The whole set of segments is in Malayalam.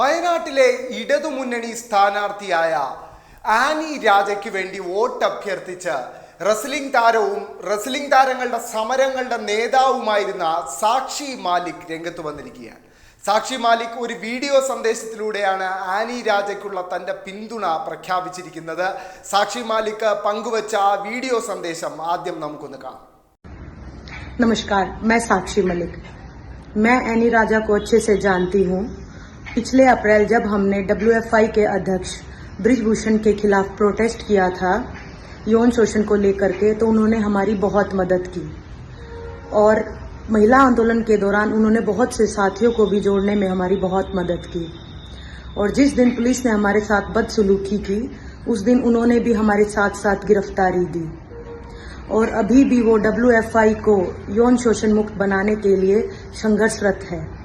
വയനാട്ടിലെ ഇടതുമുന്നണി സ്ഥാനാർത്ഥിയായ ആനി രാജയ്ക്ക് വേണ്ടി വോട്ട് അഭ്യർത്ഥിച്ച് റെസ്ലിംഗ് താരവും റെസ്ലിംഗ് താരങ്ങളുടെ സമരങ്ങളുടെ നേതാവുമായിരുന്ന സാക്ഷി മാലിക് രംഗത്ത് വന്നിരിക്കുകയാണ് സാക്ഷി മാലിക് ഒരു വീഡിയോ സന്ദേശത്തിലൂടെയാണ് ആനി രാജയ്ക്കുള്ള തന്റെ പിന്തുണ പ്രഖ്യാപിച്ചിരിക്കുന്നത് സാക്ഷി മാലിക് പങ്കുവച്ച ആ വീഡിയോ സന്ദേശം ആദ്യം നമുക്കൊന്ന് കാണാം नमस्कार मैं साक्षी मलिक मैं एनी राजा को अच्छे से जानती हूँ पिछले अप्रैल जब हमने डब्ल्यू के अध्यक्ष ब्रिजभूषण के खिलाफ प्रोटेस्ट किया था, यौन शोषण को लेकर के तो उन्होंने हमारी बहुत मदद की। और महिला आंदोलन के दौरान उन्होंने बहुत से साथियों को भी जोड़ने में हमारी बहुत मदद की। और जिस दिन पुलिस ने हमारे साथ बदसलूकी की, उस दिन उन्होंने भी हमारे साथ साथ गिरफ्तारी दी। और अभी भी वो डब्ल्यूएफआई को यौन शोषण मुक्त बनाने के लिए संघर्षरत है।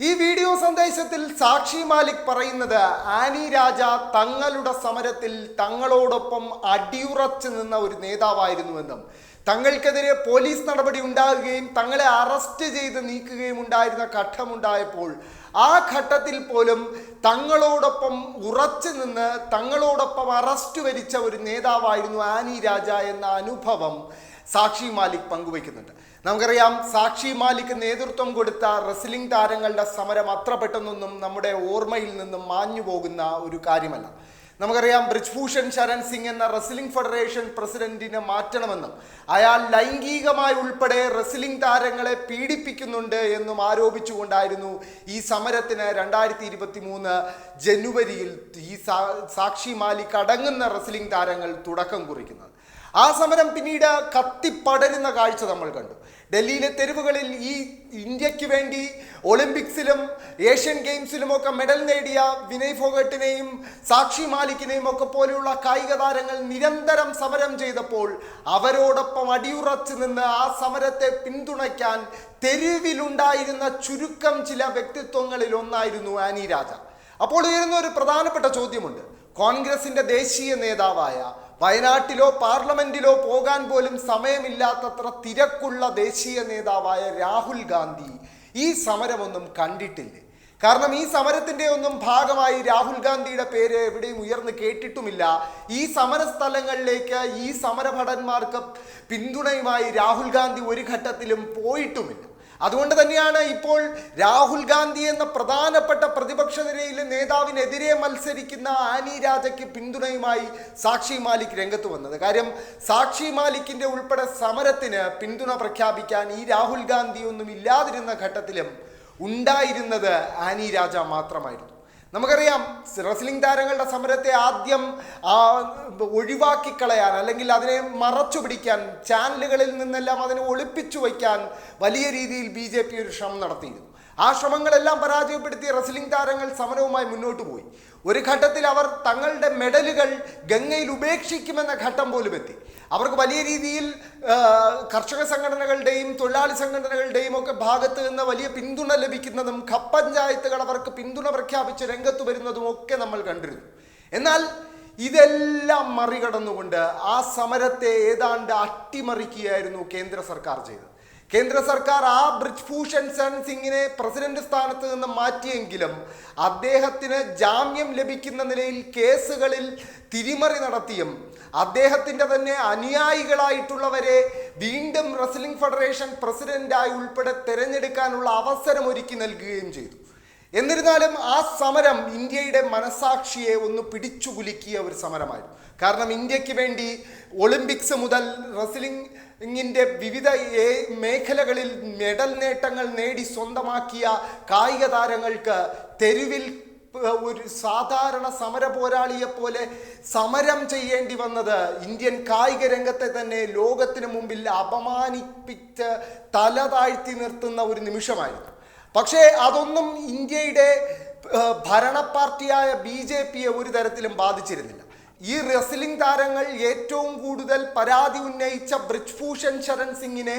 ഈ വീഡിയോ സന്ദേശത്തിൽ സാക്ഷി മാലിക് പറയുന്നത് ആനി രാജ തങ്ങളുടെ സമരത്തിൽ തങ്ങളോടൊപ്പം അടിയുറച്ചു നിന്ന ഒരു നേതാവായിരുന്നുവെന്നും തങ്ങൾക്കെതിരെ പോലീസ് നടപടി ഉണ്ടാകുകയും തങ്ങളെ അറസ്റ്റ് ചെയ്ത് നീക്കുകയും ഉണ്ടായിരുന്ന ഘട്ടമുണ്ടായപ്പോൾ ആ ഘട്ടത്തിൽ പോലും തങ്ങളോടൊപ്പം ഉറച്ചു നിന്ന് തങ്ങളോടൊപ്പം അറസ്റ്റ് വരിച്ച ഒരു നേതാവായിരുന്നു ആനി രാജ എന്ന അനുഭവം. സാക്ഷി മാലിക് പങ്കുവയ്ക്കുന്നുണ്ട്. നമുക്കറിയാം സാക്ഷി മാലിക് നേതൃത്വം കൊടുത്ത റെസ്ലിംഗ് താരങ്ങളുടെ സമരം അത്ര പെട്ടെന്നൊന്നും നമ്മുടെ ഓർമ്മയിൽ നിന്നും മാഞ്ഞു പോകുന്ന ഒരു കാര്യമല്ല. നമുക്കറിയാം ബ്രിജ്ഭൂഷൺ ശരൺ സിംഗ് എന്ന റെസ്ലിംഗ് ഫെഡറേഷൻ പ്രസിഡന്റിനെ മാറ്റണമെന്നും അയാൾ ലൈംഗികമായി ഉൾപ്പെടെ റെസ്ലിംഗ് താരങ്ങളെ പീഡിപ്പിക്കുന്നുണ്ട് എന്നും ആരോപിച്ചുകൊണ്ടായിരുന്നു ഈ സമരത്തിന് രണ്ടായിരത്തി ഇരുപത്തി മൂന്ന് ജനുവരിയിൽ ഈ സാക്ഷി മാലിക് അടങ്ങുന്ന റെസ്ലിംഗ് താരങ്ങൾ തുടക്കം കുറിക്കുന്നത്. ആ സമരം പിന്നീട് കത്തിപ്പടരുന്ന കാഴ്ച നമ്മൾ കണ്ടു. ഡൽഹിയിലെ തെരുവുകളിൽ ഈ ഇന്ത്യയ്ക്ക് വേണ്ടി ഒളിമ്പിക്സിലും ഏഷ്യൻ ഗെയിംസിലും ഒക്കെ മെഡൽ നേടിയ വിനയ് ഫോഗട്ടിനെയും സാക്ഷി മാലിക്കിനെയും ഒക്കെ പോലെയുള്ള കായിക താരങ്ങൾ നിരന്തരം സമരം ചെയ്തപ്പോൾ അവരോടൊപ്പം അടിയുറച്ചു നിന്ന് ആ സമരത്തെ പിന്തുണയ്ക്കാൻ തെരുവിലുണ്ടായിരുന്ന ചുരുക്കം ചില വ്യക്തിത്വങ്ങളിൽ ഒന്നായിരുന്നു ആനി രാജ. അപ്പോൾ ഉയരുന്ന ഒരു പ്രധാനപ്പെട്ട ചോദ്യമുണ്ട്. കോൺഗ്രസിന്റെ ദേശീയ നേതാവായ വയനാട്ടിലോ പാർലമെന്റിലോ പോകാൻ പോലും സമയമില്ലാത്തത്ര തിരക്കുള്ള ദേശീയ നേതാവായ രാഹുൽ ഗാന്ധി ഈ സമരമൊന്നും കണ്ടിട്ടില്ല? കാരണം ഈ സമരത്തിന്റെ ഒന്നും ഭാഗമായി രാഹുൽ ഗാന്ധിയുടെ പേര് എവിടെയും ഉയർന്ന് കേട്ടിട്ടുമില്ല. ഈ സമര സമരസ്ഥലങ്ങളിലേക്ക് ഈ സമരഭടന്മാർക്ക് പിന്തുണയുമായി രാഹുൽ ഗാന്ധി ഒരു ഘട്ടത്തിലും പോയിട്ടുമില്ല. അതുകൊണ്ട് തന്നെയാണ് ഇപ്പോൾ രാഹുൽ ഗാന്ധി എന്ന പ്രധാനപ്പെട്ട പ്രതിപക്ഷ നിരയിലെ നേതാവിനെതിരെ മത്സരിക്കുന്ന ആനി രാജയ്ക്ക് പിന്തുണയുമായി സാക്ഷി മാലിക് രംഗത്ത് വന്നത്. കാര്യം സാക്ഷി മാലിക്കിന്റെ ഉൾപ്പെടെ സമരത്തിന് പിന്തുണ പ്രഖ്യാപിക്കാൻ ഈ രാഹുൽ ഗാന്ധി ഒന്നും ഇല്ലാതിരുന്ന ഘട്ടത്തിലും ഉണ്ടായിരുന്നത് ആനി രാജ മാത്രമായിരുന്നു. നമുക്കറിയാം റെസ്ലിംഗ് താരങ്ങളുടെ സമരത്തെ ആദ്യം ഒഴിവാക്കി കളയാൻ അല്ലെങ്കിൽ അതിനെ മറച്ചു പിടിക്കാൻ ചാനലുകളിൽ നിന്നെല്ലാം അതിനെ ഒളിപ്പിച്ചു വയ്ക്കാൻ വലിയ രീതിയിൽ ബി ഒരു ശ്രമം നടത്തിയിരുന്നു. ആ ശ്രമങ്ങളെല്ലാം പരാജയപ്പെടുത്തി റെസ്ലിംഗ് താരങ്ങൾ സമരവുമായി മുന്നോട്ട് പോയി. ഒരു ഘട്ടത്തിൽ അവർ തങ്ങളുടെ മെഡലുകൾ ഗംഗയിൽ ഉപേക്ഷിക്കുമെന്ന ഘട്ടം പോലും എത്തി. അവർക്ക് വലിയ രീതിയിൽ കർഷക സംഘടനകളുടെയും തൊഴിലാളി സംഘടനകളുടെയും ഒക്കെ ഭാഗത്ത് നിന്ന് വലിയ പിന്തുണ ലഭിക്കുന്നതും ഖപ്പ് പഞ്ചായത്തുകൾ അവർക്ക് പിന്തുണ പ്രഖ്യാപിച്ച് രംഗത്ത് വരുന്നതും ഒക്കെ നമ്മൾ കണ്ടിരുന്നു. എന്നാൽ ഇതെല്ലാം മറികടന്നുകൊണ്ട് ആ സമരത്തെ ഏതാണ്ട് അട്ടിമറിക്കുകയായിരുന്നു കേന്ദ്ര സർക്കാർ ചെയ്തത്. കേന്ദ്ര സർക്കാർ ആ ബ്രിജ്ഭൂഷൺ സൺ സിംഗിനെ പ്രസിഡന്റ് സ്ഥാനത്ത് നിന്ന് മാറ്റിയെങ്കിലും അദ്ദേഹത്തിന് ജാമ്യം ലഭിക്കുന്ന നിലയിൽ കേസുകളിൽ തിരിമറി നടത്തിയും അദ്ദേഹത്തിന്റെ തന്നെ അനുയായികളായിട്ടുള്ളവരെ വീണ്ടും റെസ്ലിംഗ് ഫെഡറേഷൻ പ്രസിഡന്റായി ഉൾപ്പെടെ തിരഞ്ഞെടുക്കാനുള്ള അവസരം ഒരുക്കി നൽകുകയും ചെയ്തു. എന്നിരുന്നാലും ആ സമരം ഇന്ത്യയുടെ മനസാക്ഷിയെ ഒന്ന് പിടിച്ചു കുലുക്കിയ ഒരു സമരമായിരുന്നു. കാരണം ഇന്ത്യയ്ക്ക് വേണ്ടി ഒളിമ്പിക്സ് മുതൽ റെസ്ലിംഗിന്റെ വിവിധ മേഖലകളിൽ മെഡൽ നേട്ടങ്ങൾ നേടി സ്വന്തമാക്കിയ കായിക താരങ്ങൾക്ക് തെരുവിൽ ഒരു സാധാരണ സമര പോരാളിയെ പോലെ സമരം ചെയ്യേണ്ടി വന്നത് ഇന്ത്യൻ കായിക രംഗത്തെ തന്നെ ലോകത്തിന് മുമ്പിൽ അപമാനിപ്പിച്ച് തല താഴ്ത്തി നിർത്തുന്ന ഒരു നിമിഷമായിരുന്നു. പക്ഷേ അതൊന്നും ഇന്ത്യയുടെ ഭരണ പാർട്ടിയായ ബി ജെ പിയെ ഒരു തരത്തിലും ബാധിച്ചിരുന്നില്ല. ഈ റെസ്ലിംഗ് താരങ്ങൾ ഏറ്റവും കൂടുതൽ പരാതി ഉന്നയിച്ച ബ്രിജ്ഭൂഷൺ ശരൺ സിംഗിനെ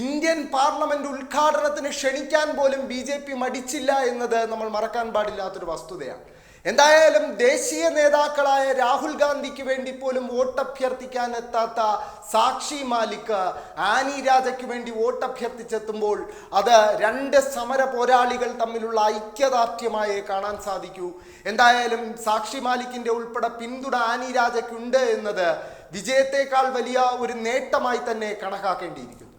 ഇന്ത്യൻ പാർലമെന്റ് ഉദ്ഘാടനത്തിന് ക്ഷണിക്കാൻ പോലും ബി മടിച്ചില്ല എന്നത് നമ്മൾ മറക്കാൻ പാടില്ലാത്തൊരു വസ്തുതയാണ്. എന്തായാലും ദേശീയ നേതാക്കളായ രാഹുൽ ഗാന്ധിക്ക് വേണ്ടി പോലും വോട്ടഭ്യർത്ഥിക്കാൻ എത്താത്ത സാക്ഷി മാലിക് ആനി രാജയ്ക്ക് വേണ്ടി വോട്ടഭ്യർത്ഥിച്ചെത്തുമ്പോൾ അത് രണ്ട് സമര പോരാളികൾ തമ്മിലുള്ള ഐക്യദാർഢ്യമായേ കാണാൻ സാധിക്കൂ. എന്തായാലും സാക്ഷി മാലിക്കിന്റെ ഉൾപ്പെടെ പിന്തുണ ആനി രാജയ്ക്കുണ്ട് എന്നത് വിജയത്തെക്കാൾ വലിയ ഒരു നേട്ടമായി തന്നെ കണക്കാക്കേണ്ടിയിരിക്കുന്നു.